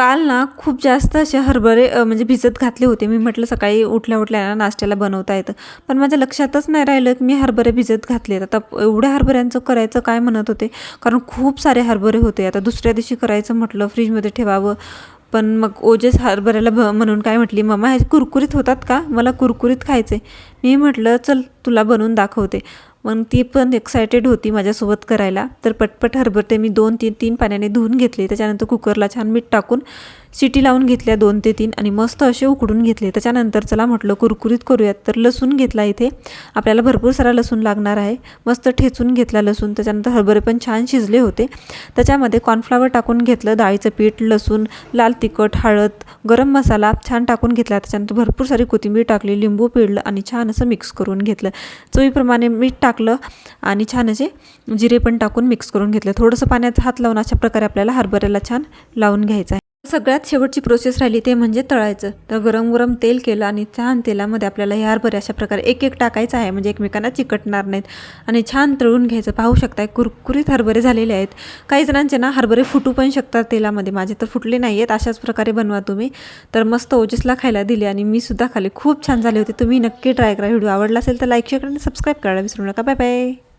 काल ना खूप जास्त असे हरभरे म्हणजे भिजत घातले होते. मी म्हटलं सकाळी उठल्या उठल्या ना नाश्त्याला बनवता येतं. पण माझ्या लक्षातच नाही राहिलं की मी हरभरे भिजत घातले आता एवढ्या हरभऱ्यांचं करायचं काय म्हणत होते? कारण खूप सारे हरभरे होते. आता दुसऱ्या दिवशी करायचं म्हटलं फ्रीजमध्ये ठेवावं. पण मग ओजेस हरभऱ्याला भ म्हणून काय म्हटली मम्मा हे कुरकुरीत होतात का? मला कुरकुरीत खायचे मी म्हटलं चल तुला बनवून दाखवते. मग ती पण एक्सायटेड होती माझ्यासोबत करायला. तर पटपट हरभरे मी दोन तीन तीन पाण्याने धुवून घेतले. त्याच्यानंतर कुकरला छान मीठ टाकून शिटी लावून घेतल्या दोन ते तीन आणि मस्त असे उकडून घेतले. त्याच्यानंतर चला म्हटलं कुरकुरीत करूयात. तर लसूण घेतला इथे. आपल्याला भरपूर सारा लसूण लागणार आहे. मस्त ठेचून घेतला लसूण. त्याच्यानंतर हरभरे पण छान शिजले होते. त्याच्यामध्ये कॉर्नफ्लावर टाकून घेतलं डाळीचं पीठ लसूण लाल तिखट हळद गरम मसाला छान टाकून घेतला. त्याच्यानंतर भरपूर सारी कोथिंबीर टाकली लिंबू पिळलं आणि छान असं मिक्स करून घेतलं. चवीप्रमाणे मीठ टाकलं आणि छान असे जिरे पण टाकून मिक्स करून घेतलं. थोडंसं पाण्याचा हात लावून अशा प्रकारे आपल्याला हरभऱ्याला छान लावून घ्यायचं आहे. सगळ्यात शेवटची प्रोसेस राहिली ते म्हणजे तळायचं. तर गरम गरम तेल केलं आणि छान तेलामध्ये आपल्याला हे हरभरे अशा प्रकारे एक एक टाकायचं आहे. म्हणजे एकमेकांना चिकटणार नाहीत. आणि छान तळून घ्यायचं. पाहू शकताय कुरकुरीत हरभरे झालेले आहेत. काही जणांचे ना हरभरे फुटू पण शकतात तेलामध्ये. माझे तर फुटले नाही आहेत. अशाच प्रकारे बनवा तुम्ही. तर मस्त ओजसला खायला दिले आणि मी सुद्धा खाल्ले. खूप छान झाले होते. तुम्ही नक्की ट्राय करा. व्हिडिओ आवडला असेल तर लाईक शेअर आणि सबस्क्राईब करायला विसरू नका. Bye bye